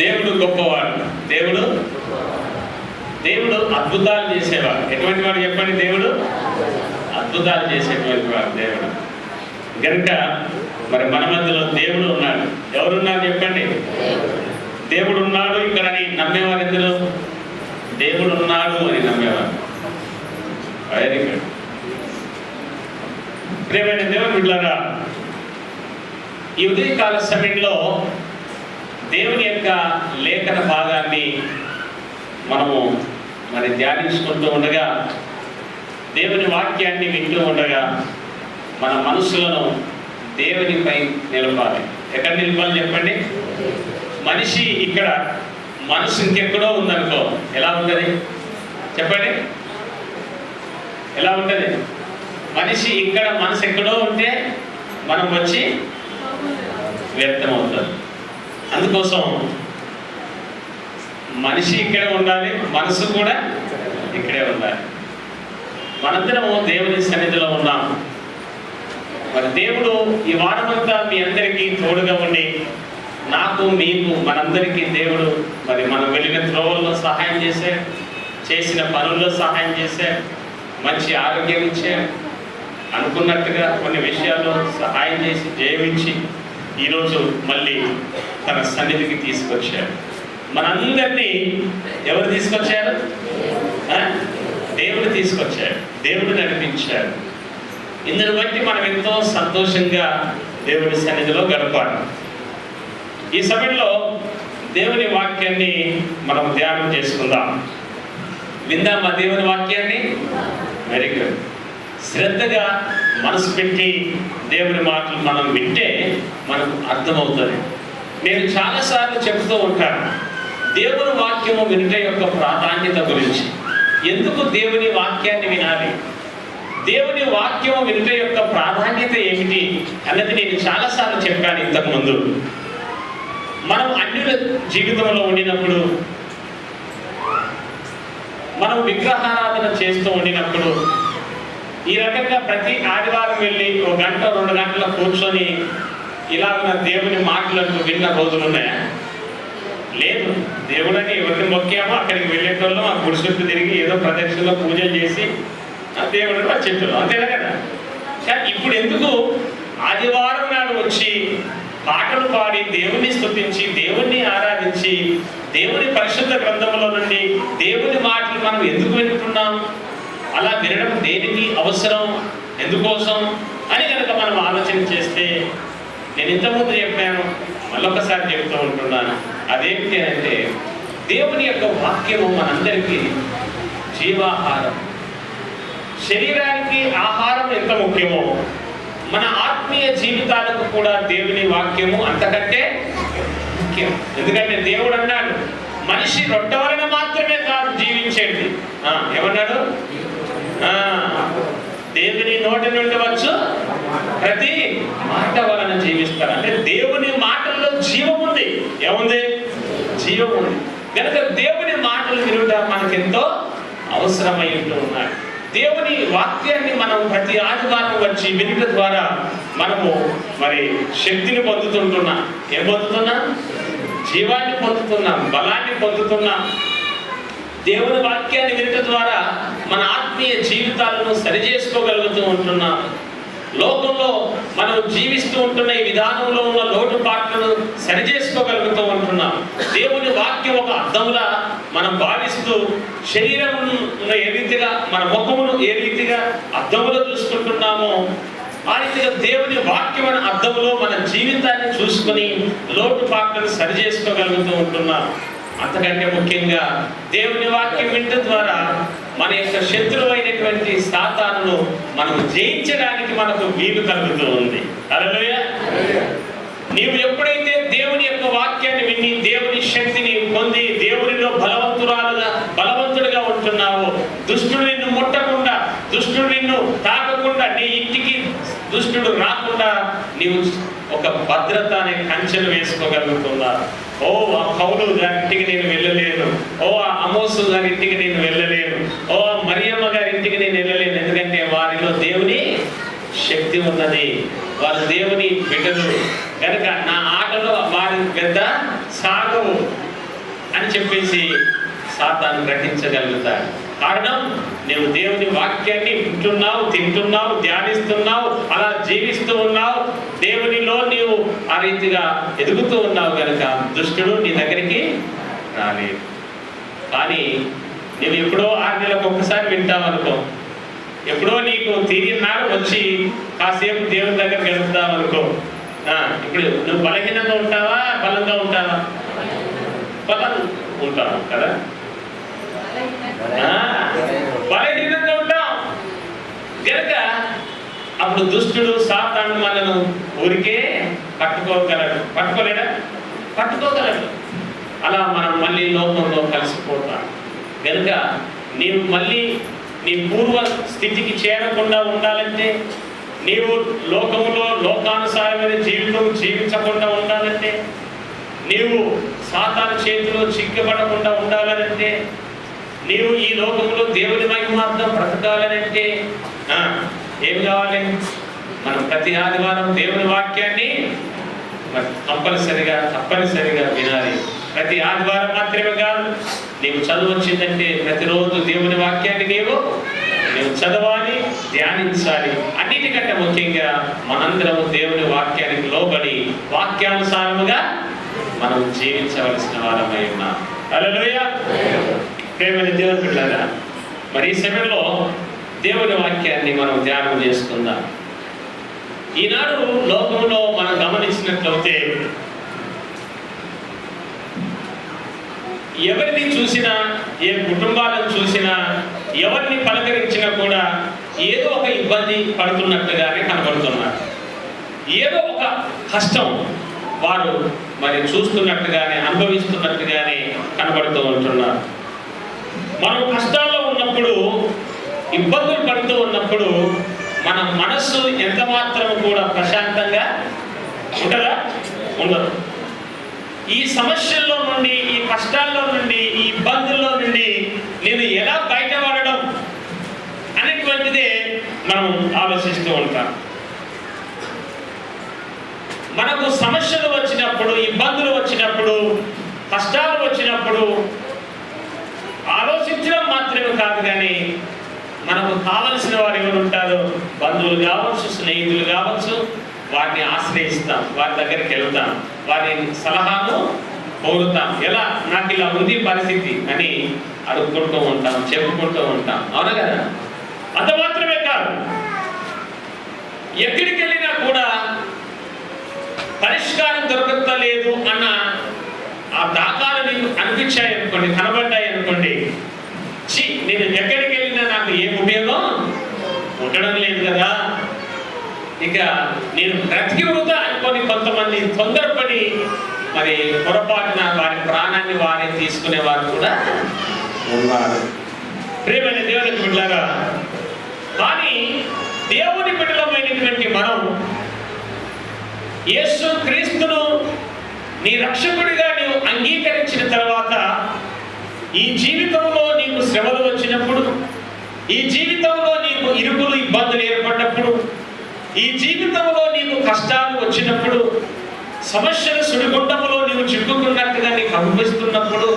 దేవుడు గొప్పవాడు. దేవుడు దేవుడు అద్భుతాలు చేసేవాడు. ఎటువంటి వాడు చెప్పండి దేవుడు? అద్భుతాలు చేసేటువంటి వాడు దేవుడు. కనుక మరి మన మధ్యలో దేవుడు ఉన్నాడు. ఎవరున్నారు చెప్పండి? దేవుడు ఉన్నాడు ఇక్కడ అని నమ్మేవారు ఎందులో దేవుడు ఉన్నాడు అని నమ్మేవారు. వెరీ గుడ్ ప్రేమైన దేవుడు బిడ్డలారా ఈ ఉదయకాల సమయంలో దేవుని యొక్క లేఖన భాగాన్ని మనము మరి ధ్యానించుకుంటూ ఉండగా దేవుని వాక్యాన్ని వింటూ ఉండగా మన మనసులను దేవునిపై నిలపాలి. ఎక్కడ నిలపాలి చెప్పండి? మనిషి ఇక్కడ మనసు ఇంకెక్కడో ఉందనుకో ఎలా ఉంటుంది? చెప్పండి. ఎలా ఉంటుంది? మనిషి ఇక్కడ మనసు ఎక్కడో ఉంటే మనం వచ్చి వ్యర్థం అవుతుంది అందుకోసం మనిషి ఇక్కడే ఉండాలి మనసు కూడా ఇక్కడే ఉండాలి. మనందరము దేవుని సన్నిధిలో ఉన్నాం. మరి దేవుడు ఈ వారమంతా మీ అందరికీ తోడుగా ఉండి నాకు మీకు మనందరికీ దేవుడు మరి మనం వెళ్ళిన త్రోవల్లో సహాయం చేసే చేసిన పనుల్లో సహాయం చేసే మంచి ఆరోగ్యం ఇచ్చే అనుకున్నట్టుగా కొన్ని విషయాల్లో సహాయం చేసి జయమించి ఈరోజు మళ్ళీ తన సన్నిధికి తీసుకొచ్చాడు. మనందరినీ ఎవరు తీసుకొచ్చారు? దేవుడు తీసుకొచ్చాడు. దేవుడు నడిపించాడు. ఇందుని బట్టి మనం ఎంతో సంతోషంగా దేవుడి సన్నిధిలో గడపాలి. ఈ సమయంలో దేవుని వాక్యాన్ని మనం ధ్యానం చేసుకుందాం. విందామా దేవుని వాక్యాన్ని? వెరీ గుడ్ శ్రద్ధగా మనసు పెట్టి దేవుని మాటలు మనం వింటే మనకు అర్థమవుతుంది. నేను చాలాసార్లు చెబుతూ ఉంటాను దేవుని వాక్యము వినుట యొక్క ప్రాధాన్యత గురించి. ఎందుకు దేవుని వాక్యాన్ని వినాలి? దేవుని వాక్యము వినుట యొక్క ప్రాధాన్యత ఏమిటి అన్నది నేను చాలాసార్లు చెప్పాను ఇంతకుముందు. మనం అన్యుల జీవితంలో ఉండినప్పుడు మనం విగ్రహారాధన చేస్తూ ఉండినప్పుడు ఈ రకంగా ప్రతి ఆదివారం వెళ్ళి ఒక గంట రెండు గంటల కూర్చొని ఇలాగ దేవుని మాటలకు విన్న రోజులు ఉన్నాయా? లేదు. దేవుడని ఎవరిని మొక్కామో అక్కడికి వెళ్ళేటోళ్ళం ఆ గుడి తిరిగి ఏదో ప్రదక్షిణలో పూజలు చేసి ఆ దేవుడిని వచ్చేటోళ్ళం అంతేనా కదా? కానీ ఇప్పుడు ఎందుకు ఆదివారం నాడు వచ్చి పాటలు పాడి దేవుణ్ణి స్థుతించి దేవుణ్ణి ఆరాధించి దేవుని పరిశుద్ధ గ్రంథంలో నుండి దేవుని మాటలు మనం ఎందుకు వింటున్నాం? అలా వినడం దేనికి అవసరం? ఎందుకోసం? అని కనుక మనం ఆలోచన చేస్తే నేను ఇంతకుముందు చెప్పాను మళ్ళొకసారి చెప్తూ ఉంటున్నాను. అదేమిటి అంటే దేవుని యొక్క వాక్యము మనందరికీ జీవాహారం. శరీరానికి ఆహారం ఎంత ముఖ్యమో మన ఆత్మీయ జీవితాలకు కూడా దేవుని వాక్యము అంతకంటే ముఖ్యం. ఎందుకంటే దేవుడు అన్నాడు మనిషి రొట్టె వలన మాత్రమే కాదు జీవించేది. ఏమన్నాడు? దేవుని నోటి నుండి వచ్చు ప్రతి మాట వలన జీవిస్తారు. అంటే దేవుని మాటల్లో జీవం ఉంది. ఏముంది? జీవం ఉంది. కనుక దేవుని మాటలు వినుట మనకెంతో అవసరమై ఉంటూ ఉన్నాయి. దేవుని వాక్యాన్ని మనం ప్రతి ఆదివారం వచ్చి వినుట ద్వారా మనము మరి శక్తిని పొందుతుంటున్నాం. ఏం పొందుతున్నాం? జీవాన్ని పొందుతున్నాం. బలాన్ని పొందుతున్నాం. దేవుని వాక్యాన్ని వినటం ద్వారా మన ఆత్మీయ జీవితాలను సరిచేసుకోగలుగుతూ ఉంటున్నాం లోకంలో మనం జీవిస్తూ ఉంటున్న ఈ విధానంలో ఉన్న లోటుపాట్లను సరిచేసుకోగలుగుతూ ఉంటున్నాం దేవుని వాక్యం ఒక అర్థంలా మనం భావిస్తూ శరీరం ఏ రీతిగా మన ముఖమును ఏ రీతిగా అర్థములో చూసుకుంటున్నామో ఆ రీతిగా దేవుని వాక్యం అనే అర్థంలో మన జీవితాన్ని చూసుకొని లోటుపాట్లను సరిచేసుకోగలుగుతూ ఉంటున్నాం. అంతకంటే ముఖ్యంగా దేవుని వాక్యం వింట ద్వారా మన యొక్క శత్రువు అయినటువంటి సాతాను మనం జయించడానికి మనకు వీలు కలుగుతూ ఉంది. అలలోయ నీవు ఎప్పుడైతే దేవుని యొక్క వాక్యాన్ని విని దేవుని శక్తిని పొంది దేవునిలో బలవంతురాలుగా బలవంతుడిగా ఉంటున్నావో దుష్టుడు నిన్ను ముట్టకుండా దుష్టుడు నిన్ను తాకకుండా నీ ఇంటికి దుష్టుడు రాకుండా నీవు ఒక భద్రత అనే కంచెలు వేసుకోగలుగుతున్నారు ఓ ఆ పౌలు గారి ఇంటికి నేను వెళ్ళలేను. ఓ ఆ అమోసు గారి ఇంటికి నేను వెళ్ళలేను. ఓ ఆ మరియమ్మ గారి ఇంటికి నేను వెళ్ళలేను. ఎందుకంటే వారిలో దేవుని శక్తి ఉన్నది. వారు దేవుని బిడ్డలు. కనుక నా ఆటలో వారి పెద్ద సాగవు అని చెప్పేసి సాతాను గ్రహించగలుగుతాడు. కారణం నువ్వు దేవుని వాక్యాన్ని వింటున్నావు తింటున్నావు ధ్యానిస్తున్నావు అలా జీవిస్తూ ఉన్నావు. దేవునిలో నీవు ఆ రీతిగా ఎదుగుతూ ఉన్నావు కనుక దుష్టుడు నీ దగ్గరికి రాలేదు. కానీ నువ్వు ఎప్పుడో ఆరు నెలలకు ఒక్కసారి వింటావు అనుకో. ఎప్పుడో నీకు తిరిగినాడు వచ్చి కాసేపు దేవుని దగ్గర గడుపుతావు అనుకో. ఇప్పుడు నువ్వు బలహీనంగా ఉంటావా? బలంగా ఉంటావా? బలం ఉంటావు కదా? బలహీనంగా ఉంటాం గనక అప్పుడు దుష్టుడు సాతాను మనను ఊరికే పట్టుకోగలడు. పట్టుకోలేడా? పట్టుకోగలడు. అలా మనం మళ్ళీ లోకంలో కలిసిపోతాం. కనుక నీవు మళ్ళీ నీ పూర్వ స్థితికి చేరకుండా ఉండాలంటే నీవు లోకములో లోకానుసారమైన జీవితం జీవించకుండా ఉండాలంటే నీవు సాతాను చేతిలో చిక్కబడకుండా ఉండాలనంటే నీవు ఈ లోకంలో దేవుని మహిమార్థం బ్రతకాలనంటే ఏమి ఏం కావాలి? మనం ప్రతి ఆదివారం దేవుని వాక్యాన్ని కంపల్సరిగా తప్పనిసరిగా వినాలి. ప్రతి ఆదివారం మాత్రమే కాదు నీకు చదువు వచ్చిందంటే ప్రతిరోజు దేవుని వాక్యాన్ని నీవు నేను చదవాలి ధ్యానించాలి. అన్నిటికంటే ముఖ్యంగా మనందరము దేవుని వాక్యానికి లోబడి వాక్యానుసారముగా మనం జీవించవలసిన వారమై ఉన్నాం. అలా ప్రేమని దేవుని బిడ్డలారా మరి ఈ సమయంలో దేవుని వాక్యాన్ని మనం ధ్యానం చేసుకుందాం. ఈనాడు లోకంలో మనం గమనించినట్లయితే ఎవరిని చూసినా ఏ కుటుంబాలను చూసినా ఎవరిని పలకరించినా కూడా ఏదో ఒక ఇబ్బంది పడుతున్నట్టుగానే కనబడుతున్నారు. ఏదో ఒక కష్టం వారు మరి చూస్తున్నట్టుగానే అనుభవిస్తున్నట్టుగానే కనబడుతూ ఉంటున్నారు. మనం కష్టాల్లో ఉన్నప్పుడు ఇబ్బందులు పడుతూ ఉన్నప్పుడు మన మనస్సు ఎంత మాత్రం కూడా ప్రశాంతంగా ఉంటుందా? ఉండదు. ఈ సమస్యల్లో నుండి ఈ కష్టాల్లో నుండి ఈ ఇబ్బందుల్లో నుండి నేను ఎలా బయటపడడం అనేటువంటిదే మనం ఆలోచిస్తూ ఉంటాం. మనకు సమస్యలు వచ్చినప్పుడు ఇబ్బందులు వచ్చినప్పుడు కష్టాలు వచ్చినప్పుడు ఆలోచించడం మాత్రమే కాదు కానీ మనకు కావలసిన వారు ఎవరు ఉంటారో బంధువులు కావచ్చు స్నేహితులు కావచ్చు వారిని ఆశ్రయిస్తాం వారి దగ్గరికి వెళ్తాం వారి సలహాను కోరుతాం. ఎలా? నాకు ఇలా ఉంది పరిస్థితి అని అడుక్కుంటూ ఉంటాం చెప్పుకుంటూ ఉంటాం. అవునా కదా? అంత మాత్రమే కాదు. ఎక్కడికి వెళ్ళినా కూడా పరిష్కారం దొరకలేదు అన్న ఆ దాఖాలు నీకు అనిపించాయి అనుకోండి కనబడ్డాయి అనుకోండి ఛీ నేను ఎక్కడికి వెళ్ళినా నాకు ఏం ఉపయోగం ఉండడం లేదు కదా? ఇక నేను బ్రతికి వృధా అనుకొని కొంతమంది తొందరపడి మరి పొరపాటున వారి ప్రాణాన్ని వారే తీసుకునే వారు కూడా ఉన్నారు. ప్రేమైన దేవుని బిడ్డలారా కానీ దేవుని బిడ్డలమైనటువంటి మనం యేసు క్రీస్తును నీ రక్షకుడిగా నీవు అంగీకరించిన తర్వాత ఈ జీవితంలో నీకు శ్రమలు వచ్చినప్పుడు ఈ జీవితంలో నీకు ఇరుకులు ఇబ్బందులు ఏర్పడినప్పుడు ఈ జీవితంలో నీకు కష్టాలు వచ్చినప్పుడు సమస్యల సుడిగుండములో నీవు చిక్కుకున్నట్టుగా నీకు అనుభవిస్తున్నప్పుడు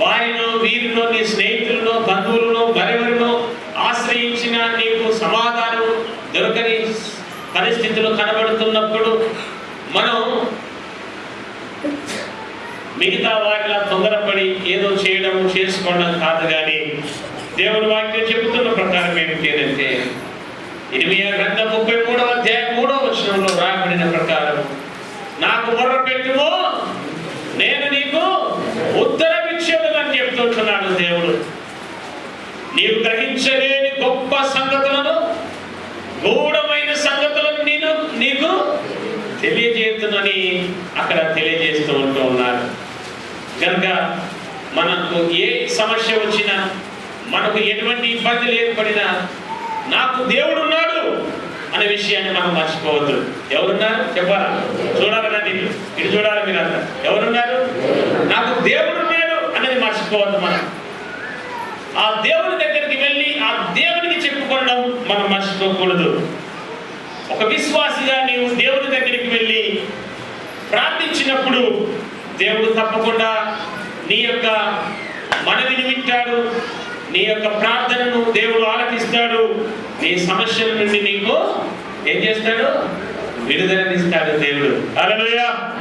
వారిలో వీరిలో నీ స్నేహితులను బంధువులను మరెవరినో ఆశ్రయించిన నీకు సమాధానం దొరకని పరిస్థితులు కనబడుతున్నప్పుడు మనం మిగతా వారిలా తొందరపడి ఏదో చేయడం చేసుకోవడం కాదు కానీ దేవుని వాక్యం చెబుతున్న ప్రకారం ఏమిటి అంటే ఎనిమిది గ్రంథం ముప్పై మూడవ అధ్యాయం మూడవ వచనంలో రాబడిన ప్రకారం నాకు మొర్ర పెట్టుమో నేను నీకు ఉత్తరం ఇచ్చేదని చెప్తుంటున్నాడు దేవుడు. నీవు గ్రహించలేని గొప్ప సంగతులను గూఢమైన సంగతులను నేను నీకు తెలియజేస్తున్నని అక్కడ తెలియజేస్తూ ఉంటూ ఉన్నారు. కనుక మనకు ఏ సమస్య వచ్చినా మనకు ఎటువంటి ఇబ్బందులు ఏర్పడినా నాకు దేవుడు ఉన్నాడు అనే విషయాన్ని మనం మర్చిపోవద్దు. ఎవరున్నారు? చెప్పాలా? చూడాలన్నా నేను ఇటు చూడాలి మీరంతా ఎవరున్నారు? నాకు దేవుడు ఉన్నాడు అనేది మర్చిపోవద్దు మనం. ఆ దేవుని దగ్గరికి వెళ్ళి ఆ దేవునికి చెప్పుకోవడం మనం మర్చిపోకూడదు. ఒక విశ్వాసిగా నీవు దేవుని దగ్గరికి వెళ్ళి ప్రార్థించినప్పుడు దేవుడు తప్పకుండా నీ యొక్క మనవిని వింటాడు నీ యొక్క ప్రార్థనను దేవుడు ఆలకిస్తాడు. నీ సమస్యల నుండి నీకు ఏం చేస్తాడు? విడుదలనిస్తాడు దేవుడు. అలలుయా